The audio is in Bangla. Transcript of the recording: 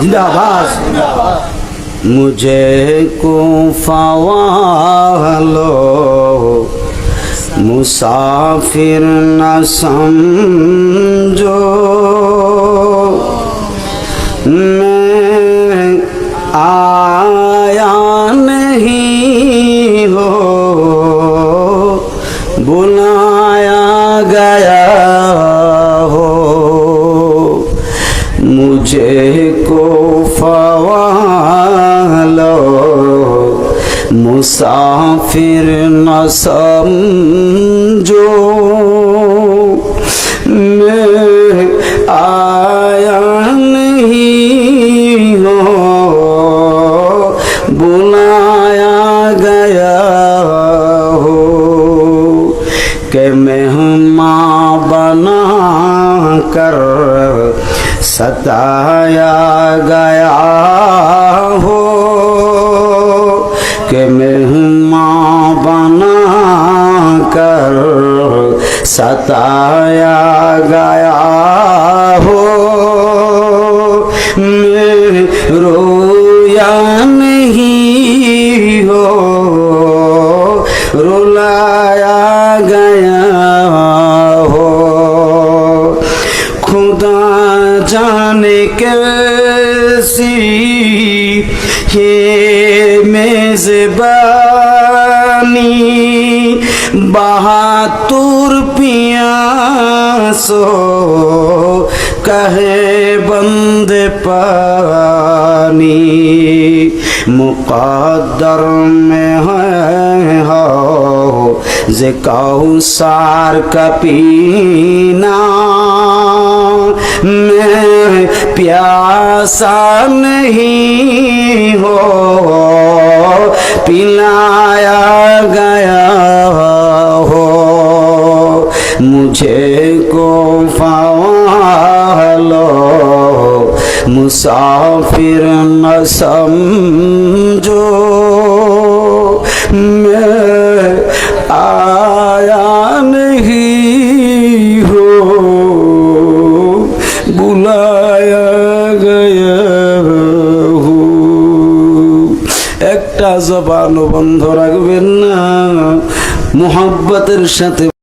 জিন্দাবাদ মুঝে কুফাওয়ালো মুসাফির না সমঝো मैं आया नहीं को फवालो मुसाफिर न समझो मैं आया नहीं हो बुलाया गया हो के मैं मेहमा बना कर सताया गया हो के मेहमा बना कर सताया गया हो रोया नहीं हो रो कैसी ये मेजबानी बहातुर पियासो कहे बंद पानी मुकद्दर में है हो जे कौसार का पीना प्यासा नहीं हो पिलाया गया हो मुझे को फवालो मुसाफिर न समझो मैं आ জবান বন্ধ রাখবেন না মোহাব্বতের সাথে